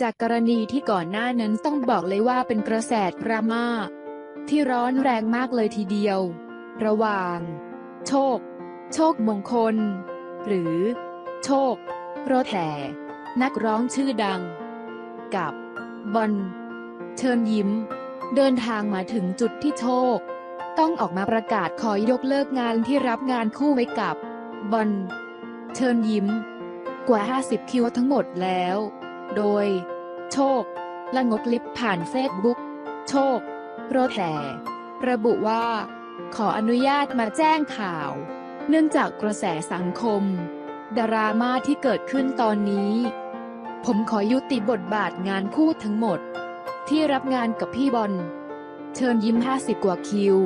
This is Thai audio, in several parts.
จากกรณีที่ก่อนหน้านั้นต้องบอกเลยว่าเป็นกระแสดราม่าที่ร้อนแรงมากเลยทีเดียว ระหว่าง โชค โชคมงคล หรือ โชคโรถแห่นักร้องชื่อดัง กับบอลเชิญยิ้ม เดินทางมาถึงจุดที่โชค ต้องออกมาประกาศขอยกเลิกงานที่รับงานคู่ไว้กับบอลเชิญยิ้ม กว่า 50 คิวทั้งหมดแล้ว โดย โชค ละงดลิฟต์ผ่านเฟซบุ๊ก โชค โรแห่ระบุว่า ขออนุญาตมาแจ้งข่าว เนื่องจากกระแสสังคม ดราม่าที่เกิดขึ้นตอนนี้ ผมขอยุติบทบาทงานคู่ทั้งหมด ที่รับงานกับพี่บอล เชิญยิ้ม 50 กว่าคิว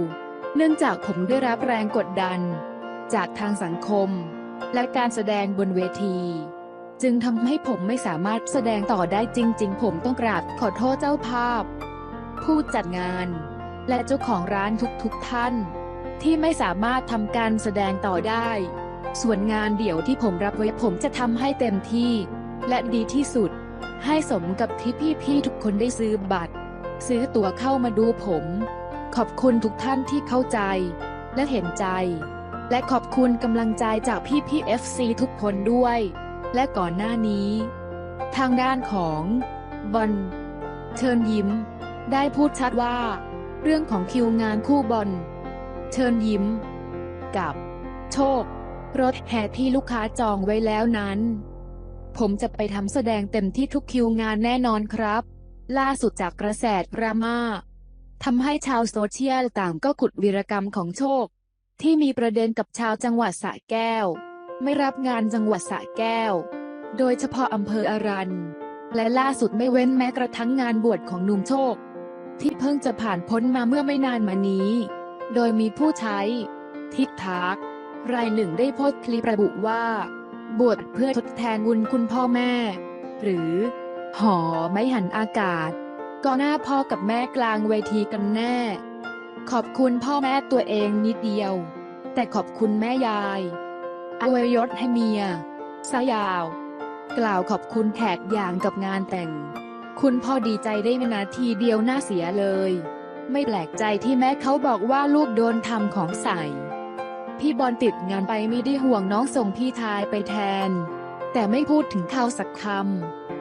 เนื่องจากผมได้รับแรงกดดัน จากทางสังคม และการแสดงบนเวที จึงทำให้ผมไม่สามารถแสดงต่อได้จริง ๆ ผมต้องกราบขอโทษเจ้าภาพ ผู้จัดงาน และเจ้าของร้านทุกๆท่าน ที่ไม่สามารถทำการแสดงต่อได้ ส่วนงานเดี่ยวที่ผมรับไว้ผมจะทำให้เต็มที่ และดีที่สุด ให้สมกับที่พี่ๆทุกคนได้ซื้อบัตร ซื้อตั๋วเข้ามาดูผม ขอบคุณทุกท่านที่เข้าใจ และเห็นใจ และขอบคุณกำลังใจจากพี่ๆ FC ทุกคนด้วย และก่อนหน้านี้ ทางด้านของบอลเชิญยิ้ม ได้พูดชัดว่า เรื่องของคิวงานคู่บอลเชิญยิ้ม กับ โชค รถแห่ที่ลูกค้าจองไว้แล้วนั้น ผมจะไปทำแสดงเต็มที่ทุกคิวงานแน่นอนครับ ล่าสุดจากกระแสดราม่าทำให้ชาวโซเชียลต่างก็ขุดวีรกรรมของโชค ที่มีประเด็นกับชาวจังหวัดสระแก้ว ไม่รับงานจังหวัดสระแก้ว โดยเฉพาะอำเภออารัน และล่าสุดไม่เว้นแม้กระทั่งงานบวชของหนุ่มโชค ที่เพิ่งจะผ่านพ้นมาเมื่อไม่นานมานี้ โดยมีผู้ใช้ ทิกทักรายหนึ่งได้โพสต์คลิประบุว่า บวชเพื่อทดแทนบุญคุณพ่อแม่ หรือ หอไม่หันอากาศ ก็หน้าพ่อกับแม่กลางเวทีกันแน่ ขอบคุณพ่อแม่ตัวเองนิดเดียว แต่ขอบคุณแม่ยาย อวยยศให้เมียสายาว กล่าวขอบคุณแขกอย่างกับงานแต่ง คุณพ่อดีใจได้ไม่นาทีเดียวน่าเสียเลย ไม่แปลกใจที่แม่เขาบอกว่าลูกโดนทำของใส่ พี่บอลติดงานไปไม่ได้ห่วงน้องส่งพี่ทายไปแทน แต่ไม่พูดถึงเขาสักคำ